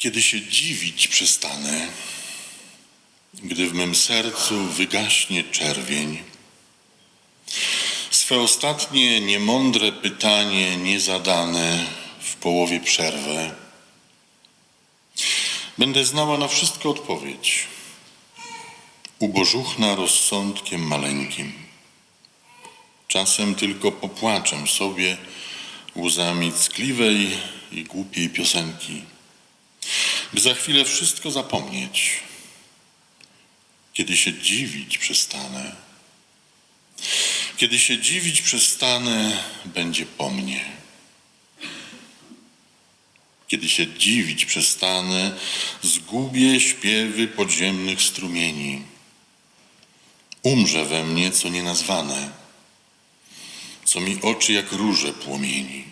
Kiedy się dziwić przestanę, gdy w mym sercu wygaśnie czerwień, swe ostatnie niemądre pytanie niezadane w połowie przerwę, będę znała na wszystko odpowiedź, ubożuchna rozsądkiem maleńkim. Czasem tylko popłaczę sobie łzami ckliwej i głupiej piosenki, by za chwilę wszystko zapomnieć, kiedy się dziwić przestanę. Kiedy się dziwić przestanę, będzie po mnie. Kiedy się dziwić przestanę, zgubię śpiewy podziemnych strumieni. Umrze we mnie co nienazwane, co mi oczy jak róże płomieni.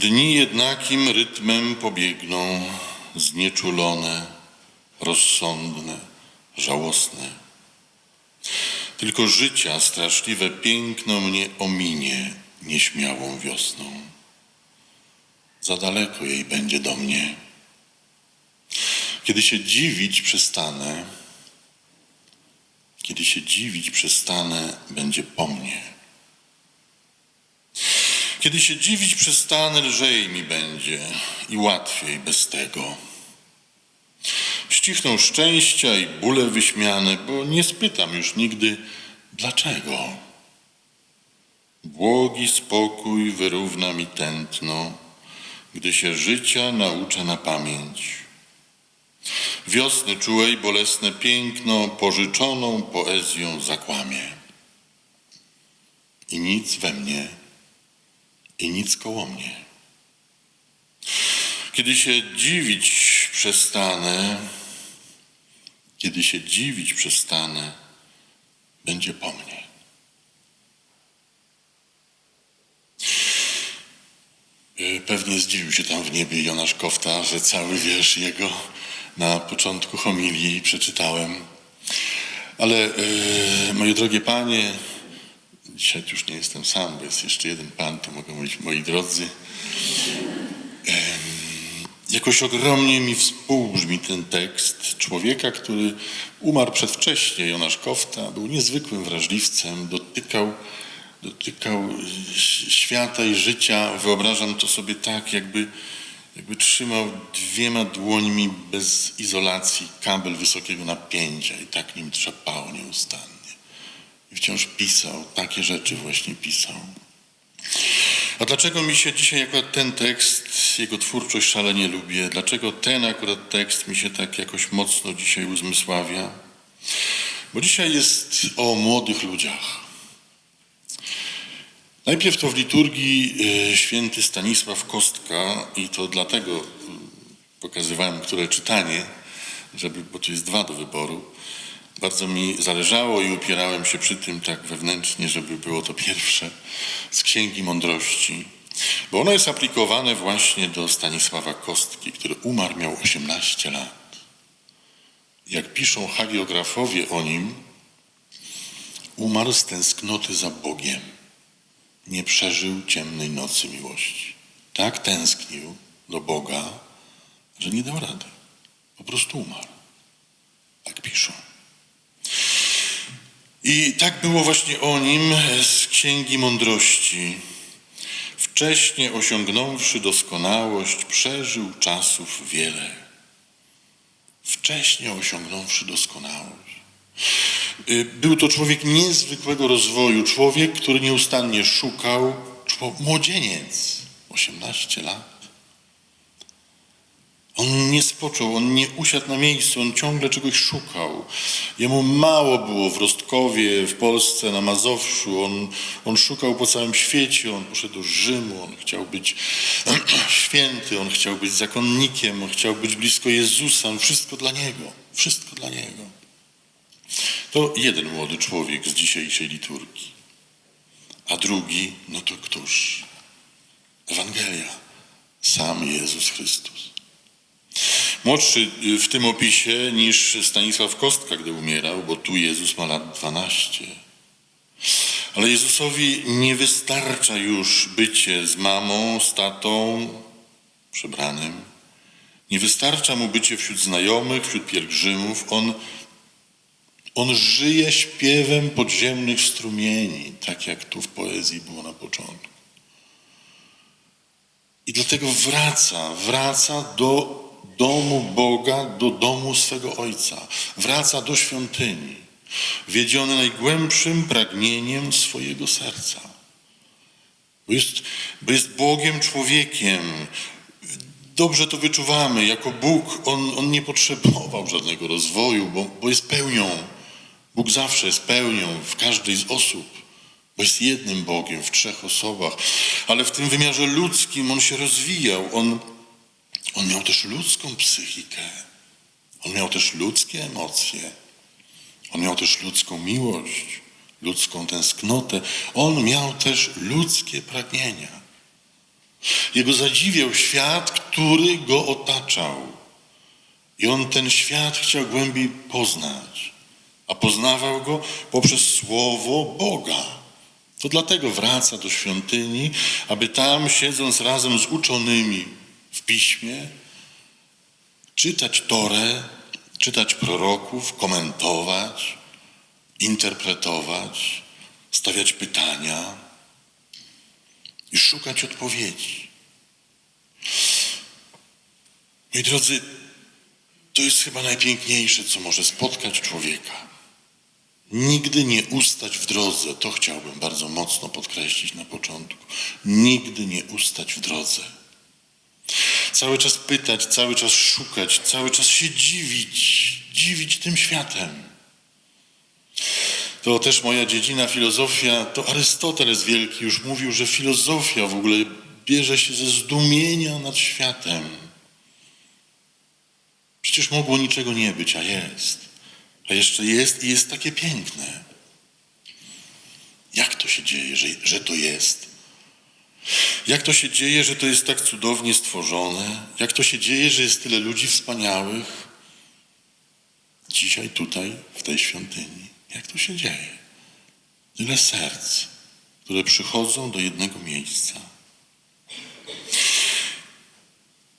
Dni jednakim rytmem pobiegną, znieczulone, rozsądne, żałosne. Tylko życia straszliwe piękno mnie ominie nieśmiałą wiosną. Za daleko jej będzie do mnie. Kiedy się dziwić przestanę, kiedy się dziwić przestanę, będzie po mnie. Kiedy się dziwić przestanę, lżej mi będzie i łatwiej bez tego. Ścichną szczęścia i bóle wyśmiane, bo nie spytam już nigdy dlaczego. Błogi spokój wyrówna mi tętno, gdy się życia nauczę na pamięć. Wiosny czułej bolesne piękno pożyczoną poezją zakłamie. I nic we mnie, i nic koło mnie. Kiedy się dziwić przestanę, kiedy się dziwić przestanę, będzie po mnie. Pewnie zdziwił się tam w niebie Jonasz Kofta, że cały wiersz jego na początku homilii przeczytałem. Ale y, moje drogie panie, dzisiaj już nie jestem sam, bo jest jeszcze jeden pan, to mogą mówić moi drodzy. Jakoś ogromnie mi współbrzmi ten tekst człowieka, który umarł przedwcześnie. Jonasz Kofta był niezwykłym wrażliwcem, dotykał, dotykał ś- świata i życia. Wyobrażam to sobie tak, jakby, jakby trzymał dwiema dłońmi bez izolacji kabel wysokiego napięcia i tak nim trzapało nieustannie. Wciąż pisał, takie rzeczy właśnie pisał. A dlaczego mi się dzisiaj akurat ten tekst, jego twórczość szalenie lubię? Dlaczego ten akurat tekst mi się tak jakoś mocno dzisiaj uzmysławia? Bo dzisiaj jest o młodych ludziach. Najpierw to w liturgii y, święty Stanisław Kostka i to dlatego y, pokazywałem, które czytanie, żeby, bo tu jest dwa do wyboru. Bardzo mi zależało i upierałem się przy tym tak wewnętrznie, żeby było to pierwsze z Księgi Mądrości. Bo ono jest aplikowane właśnie do Stanisława Kostki, który umarł, miał 18 lat. Jak piszą hagiografowie o nim, umarł z tęsknoty za Bogiem. Nie przeżył ciemnej nocy miłości. Tak tęsknił do Boga, że nie dał rady. Po prostu umarł. Tak piszą. I tak było właśnie o nim z Księgi Mądrości. Wcześnie osiągnąwszy doskonałość, przeżył czasów wiele. Wcześnie osiągnąwszy doskonałość. Y, Był to człowiek niezwykłego rozwoju, człowiek, który nieustannie szukał, młodzieniec, 18 lat. On nie spoczął, on nie usiadł na miejscu, on ciągle czegoś szukał. Jemu mało było w Rostkowie, w Polsce, na Mazowszu. On, on szukał po całym świecie, on poszedł do Rzymu, on chciał być święty, on chciał być zakonnikiem, on chciał być blisko Jezusa. Wszystko dla Niego, wszystko dla Niego. To jeden młody człowiek z dzisiejszej liturgii. A drugi, no to któż? Ewangelia. Sam Jezus Chrystus. Młodszy y, w tym opisie niż Stanisław Kostka, gdy umierał, bo tu Jezus ma lat 12. Ale Jezusowi nie wystarcza już bycie z mamą, z tatą, przebranym. Nie wystarcza mu bycie wśród znajomych, wśród pielgrzymów. On, on żyje śpiewem podziemnych strumieni, tak jak tu w poezji było na początku. I dlatego wraca, wraca do domu Boga, do domu swego Ojca. Wraca do świątyni, wiedziony najgłębszym pragnieniem swojego serca. Bo jest, bo jest Bogiem człowiekiem. Dobrze to wyczuwamy. Jako Bóg on, on nie potrzebował żadnego rozwoju, bo, bo jest pełnią. Bóg zawsze jest pełnią w każdej z osób, bo jest jednym Bogiem w trzech osobach. Ale w tym wymiarze ludzkim on się rozwijał. On, on miał też ludzką psychikę. On miał też ludzkie emocje. On miał też ludzką miłość, ludzką tęsknotę. On miał też ludzkie pragnienia. Jego zadziwiał świat, który go otaczał. I on ten świat chciał głębiej poznać, a poznawał go poprzez Słowo Boga. To dlatego wraca do świątyni, aby tam, siedząc razem z uczonymi w piśmie, czytać Torę, czytać proroków, komentować, interpretować, stawiać pytania i szukać odpowiedzi. Moi drodzy, to jest chyba najpiękniejsze, co może spotkać człowieka. Nigdy nie ustać w drodze, to chciałbym bardzo mocno podkreślić na początku. Nigdy nie ustać w drodze. Cały czas pytać, cały czas szukać, cały czas się dziwić, dziwić tym światem. To też moja dziedzina filozofia, to Arystoteles Wielki już mówił, że filozofia w ogóle bierze się ze zdumienia nad światem. Przecież mogło niczego nie być, a jest. A jeszcze jest i jest takie piękne. Jak to się dzieje, że, że to jest? Jak to się dzieje, że to jest tak cudownie stworzone? Jak to się dzieje, że jest tyle ludzi wspaniałych dzisiaj, tutaj, w tej świątyni? Jak to się dzieje? Tyle serc, które przychodzą do jednego miejsca.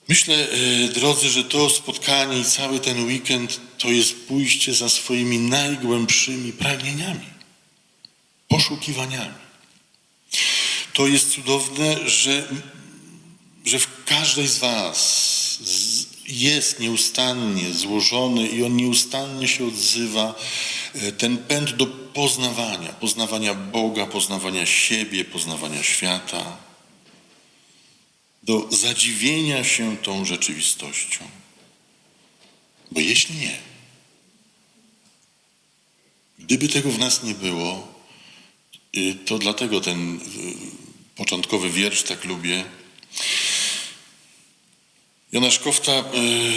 Myślę, e, drodzy, że to spotkanie i cały ten weekend to jest pójście za swoimi najgłębszymi pragnieniami, poszukiwaniami. To jest cudowne, że, że w każdej z Was jest nieustannie złożony i on nieustannie się odzywa e, ten pęd do poznawania, poznawania Boga, poznawania siebie, poznawania świata, do zadziwienia się tą rzeczywistością. Bo jeśli nie, gdyby tego w nas nie było, y, to dlatego ten y, początkowy wiersz tak lubię. Jonasz Kofta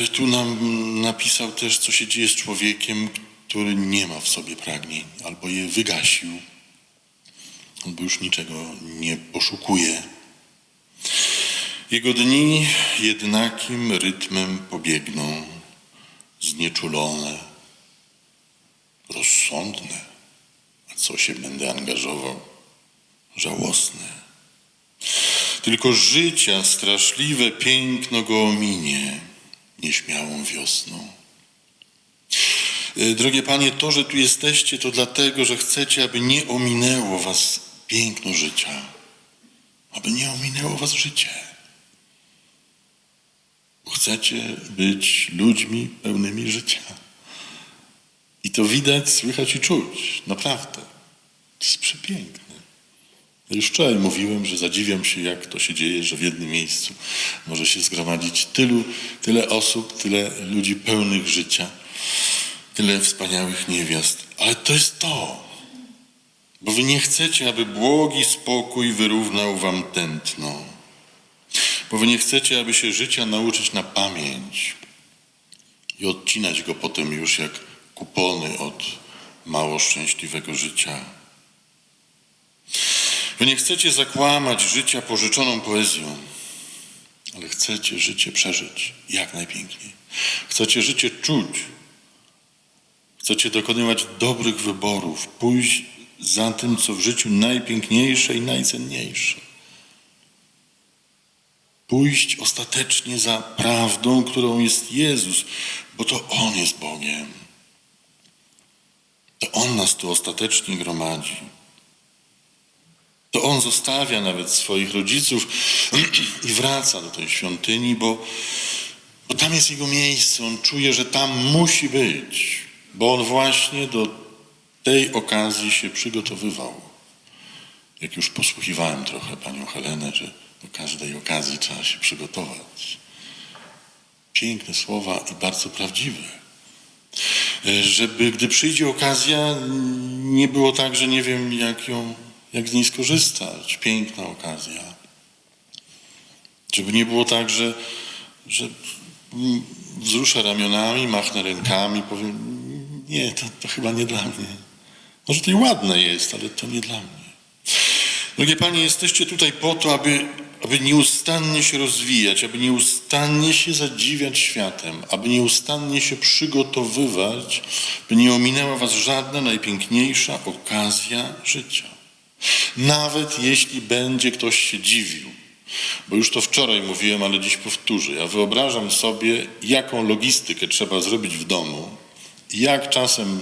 y, tu nam napisał też, co się dzieje z człowiekiem, który nie ma w sobie pragnień albo je wygasił, albo już niczego nie poszukuje. Jego dni jednakim rytmem pobiegną, znieczulone, rozsądne. A co się będę angażował? Żałosne. Tylko życia straszliwe piękno go ominie nieśmiałą wiosną. E, Drogie Panie, to, że tu jesteście, to dlatego, że chcecie, aby nie ominęło Was piękno życia. Aby nie ominęło Was życie. Chcecie być ludźmi pełnymi życia. I to widać, słychać i czuć. Naprawdę. To jest przepiękne. Już wczoraj mówiłem, że zadziwiam się, jak to się dzieje, że w jednym miejscu może się zgromadzić tylu, tyle osób, tyle ludzi pełnych życia, tyle wspaniałych niewiast. Ale to jest to. Bo wy nie chcecie, aby błogi spokój wyrównał wam tętno. Bo wy nie chcecie, aby się życia nauczyć na pamięć i odcinać go potem już jak kupony od mało szczęśliwego życia. Wy nie chcecie zakłamać życia pożyczoną poezją, ale chcecie życie przeżyć jak najpiękniej. Chcecie życie czuć. Chcecie dokonywać dobrych wyborów, pójść za tym, co w życiu najpiękniejsze i najcenniejsze. Pójść ostatecznie za prawdą, którą jest Jezus, bo to On jest Bogiem. To On nas tu ostatecznie gromadzi. To On zostawia nawet swoich rodziców i wraca do tej świątyni, bo, bo tam jest Jego miejsce. On czuje, że tam musi być, bo On właśnie do tej okazji się przygotowywał. Jak już posłuchiwałem trochę Panią Helenę, że do każdej okazji trzeba się przygotować. Piękne słowa i bardzo prawdziwe. E, Żeby, gdy przyjdzie okazja, nie było tak, że nie wiem, jak ją, jak z niej skorzystać. Piękna okazja. Żeby nie było tak, że, że wzruszę ramionami, machnę rękami, powiem, nie, to, to chyba nie dla mnie. Może to i ładne jest, ale to nie dla mnie. Drogie Panie, jesteście tutaj po to, aby, aby nieustannie się rozwijać, aby nieustannie się zadziwiać światem, aby nieustannie się przygotowywać, by nie ominęła Was żadna najpiękniejsza okazja życia. Nawet jeśli będzie ktoś się dziwił, bo już to wczoraj mówiłem, ale dziś powtórzę. Ja wyobrażam sobie, jaką logistykę trzeba zrobić w domu, jak czasem,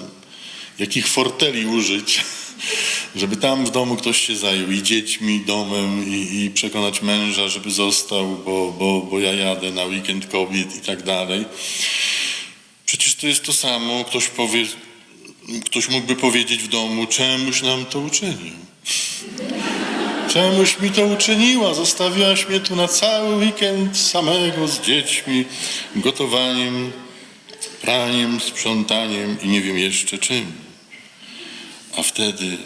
jakich forteli użyć, żeby tam w domu ktoś się zajął i dziećmi, domem, i, i przekonać męża, żeby został, bo, bo, bo ja jadę na weekend kobiet i tak dalej. Przecież to jest to samo. Ktoś powie, ktoś mógłby powiedzieć w domu, czemuś nam to uczynił. Czemuś mi to uczyniła? Zostawiłaś mnie tu na cały weekend samego z dziećmi, gotowaniem, praniem, sprzątaniem i nie wiem jeszcze czym. A wtedy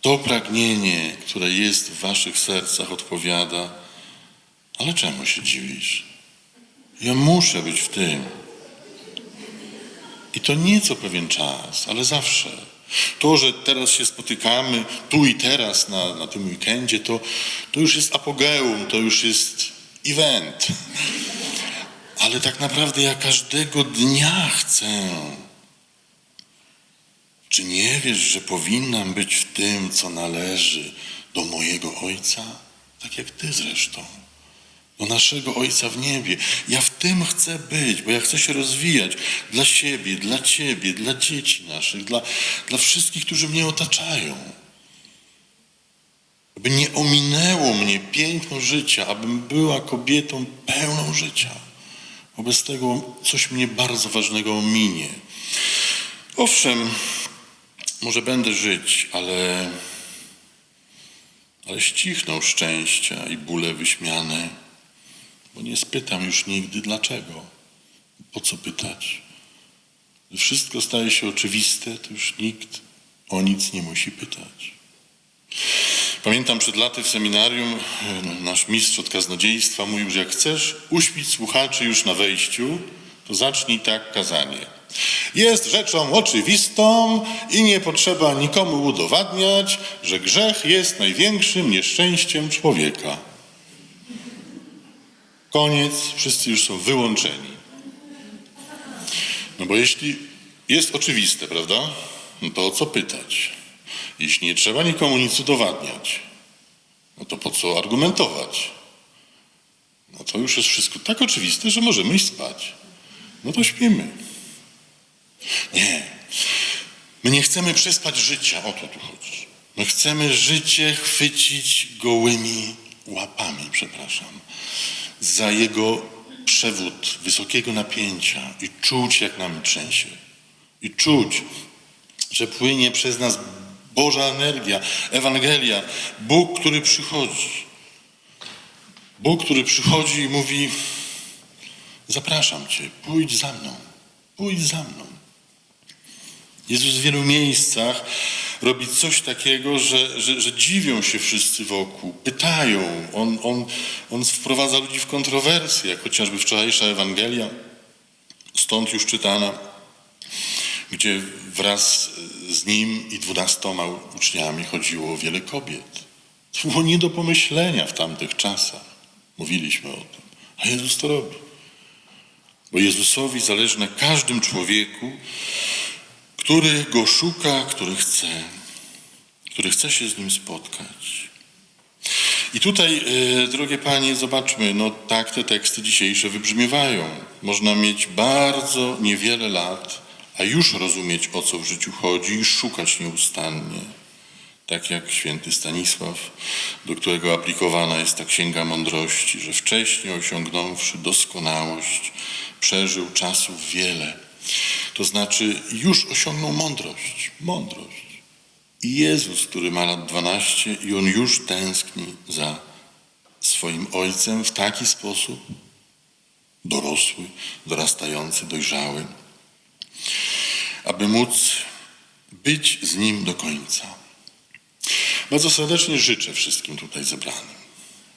to pragnienie, które jest w waszych sercach, odpowiada: Ale czemu się dziwisz? Ja muszę być w tym. I to nie co pewien czas, ale zawsze. To, że teraz się spotykamy tu i teraz na, na tym weekendzie, to, to już jest apogeum, to już jest event. Ale tak naprawdę ja każdego dnia chcę. Czy nie wiesz, że powinnam być w tym, co należy do mojego Ojca? Tak jak Ty zresztą. Do naszego Ojca w niebie. Ja w tym chcę być, bo ja chcę się rozwijać dla siebie, dla Ciebie, dla dzieci naszych, dla, dla wszystkich, którzy mnie otaczają. Aby nie ominęło mnie piękno życia, abym była kobietą pełną życia. Wobec tego coś mnie bardzo ważnego ominie. Owszem, może będę żyć, ale, ale ścichną szczęścia i bóle wyśmiane, bo nie spytam już nigdy dlaczego. Po co pytać? Gdy wszystko staje się oczywiste, to już nikt o nic nie musi pytać. Pamiętam przed laty w seminarium e, nasz mistrz od kaznodziejstwa mówił, że jak chcesz uśpić słuchaczy już na wejściu, to zacznij tak kazanie. Jest rzeczą oczywistą i nie potrzeba nikomu udowadniać, że grzech jest największym nieszczęściem człowieka. Koniec, wszyscy już są wyłączeni. No bo jeśli jest oczywiste, prawda? No to o co pytać? Jeśli nie trzeba nikomu nic udowadniać, no to po co argumentować? No to już jest wszystko tak oczywiste, że możemy iść spać. No to śpimy. Nie. My nie chcemy przespać życia, o to tu chodzi. My chcemy życie chwycić gołymi łapami, przepraszam, za jego przewód wysokiego napięcia i czuć, jak nam trzęsie. I czuć, że płynie przez nas Boża energia, Ewangelia, Bóg, który przychodzi. Bóg, który przychodzi i mówi: Zapraszam Cię, pójdź za mną, pójdź za mną. Jezus w wielu miejscach robi coś takiego, że, że, że dziwią się wszyscy wokół, pytają. On, on, on wprowadza ludzi w kontrowersje, jak chociażby wczorajsza Ewangelia, stąd już czytana, gdzie wraz z nim i dwunastoma uczniami chodziło wiele kobiet. To było nie do pomyślenia w tamtych czasach. Mówiliśmy o tym. A Jezus to robi. Bo Jezusowi zależy na każdym człowieku, który go szuka, który chce, który chce się z nim spotkać. I tutaj, e, drogie panie, zobaczmy, no tak te teksty dzisiejsze wybrzmiewają. Można mieć bardzo niewiele lat, a już rozumieć, o co w życiu chodzi i szukać nieustannie. Tak jak święty Stanisław, do którego aplikowana jest ta księga mądrości, że wcześniej osiągnąwszy doskonałość, przeżył czasów wiele. To znaczy, już osiągnął mądrość. Mądrość. I Jezus, który ma lat 12 i on już tęskni za swoim Ojcem w taki sposób dorosły, dorastający, dojrzały, aby móc być z Nim do końca. Bardzo serdecznie życzę wszystkim tutaj zebranym,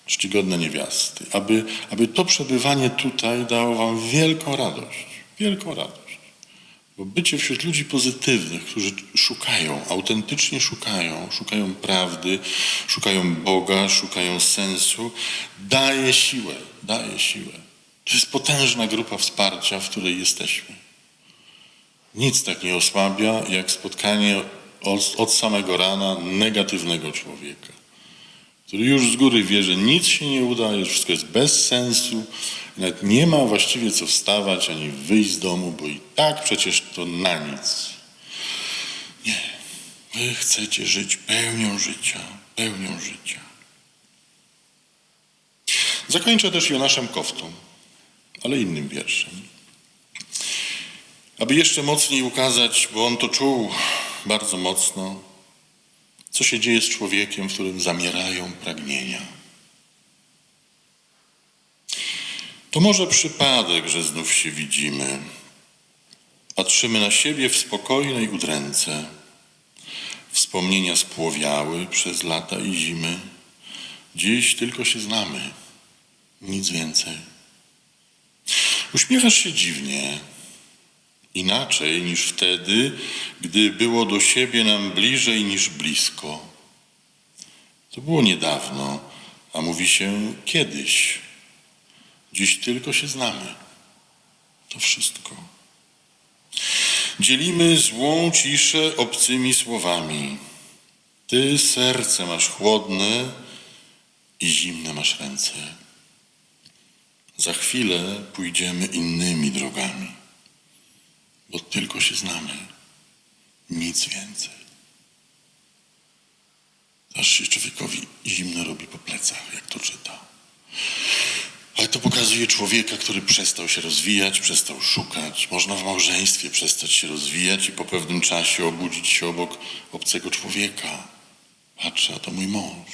czcigodne niewiasty, aby, aby to przebywanie tutaj dało Wam wielką radość, wielką radość. Bo bycie wśród ludzi pozytywnych, którzy szukają, autentycznie szukają, szukają prawdy, szukają Boga, szukają sensu, daje siłę, daje siłę. To jest potężna grupa wsparcia, w której jesteśmy. Nic tak nie osłabia, jak spotkanie od, od samego rana negatywnego człowieka, który już z góry wie, że nic się nie uda, że wszystko jest bez sensu, nawet nie ma właściwie co wstawać ani wyjść z domu, bo i tak przecież to na nic. Nie. Wy chcecie żyć pełnią życia, pełnią życia. Zakończę też Jonaszem Koftą, ale innym wierszem. Aby jeszcze mocniej ukazać, bo on to czuł bardzo mocno, co się dzieje z człowiekiem, w którym zamierają pragnienia. To może przypadek, że znów się widzimy. Patrzymy na siebie w spokojnej udręce. Wspomnienia spłowiały przez lata i zimy. Dziś tylko się znamy, nic więcej. Uśmiechasz się dziwnie, inaczej niż wtedy, gdy było do siebie nam bliżej niż blisko. To było niedawno, a mówi się kiedyś. Dziś tylko się znamy. To wszystko. Dzielimy złą ciszę obcymi słowami. Ty serce masz chłodne i zimne masz ręce. Za chwilę pójdziemy innymi drogami, bo tylko się znamy, nic więcej. Aż się człowiekowi zimno robi po plecach, jak to czyta. Ale to pokazuje człowieka, który przestał się rozwijać, przestał szukać. Można w małżeństwie przestać się rozwijać i po pewnym czasie obudzić się obok obcego człowieka. Patrzę, a to mój mąż.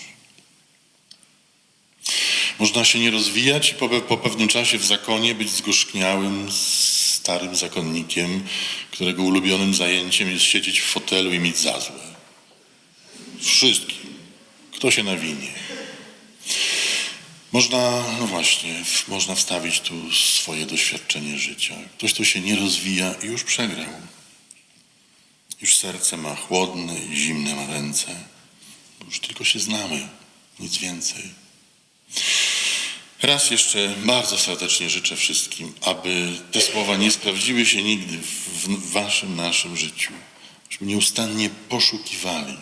Można się nie rozwijać i po, po pewnym czasie w zakonie być zgorzkniałym, starym zakonnikiem, którego ulubionym zajęciem jest siedzieć w fotelu i mieć za złe. Wszystkim. Kto się nawinie? Można, no właśnie, można wstawić tu swoje doświadczenie życia. Ktoś, kto się nie rozwija, już przegrał. Już serce ma chłodne i zimne ma ręce. Już tylko się znamy, nic więcej. Raz jeszcze bardzo serdecznie życzę wszystkim, aby te słowa nie sprawdziły się nigdy w, waszym, naszym życiu. Żeby nieustannie poszukiwali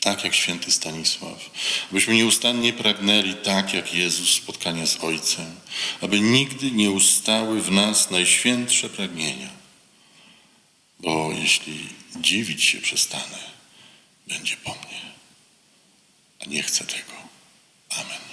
tak jak święty Stanisław. Abyśmy nieustannie pragnęli, tak jak Jezus, spotkania z Ojcem. Aby nigdy nie ustały w nas najświętsze pragnienia. Bo jeśli dziwić się przestanę, będzie po mnie. A nie chcę tego. Amen.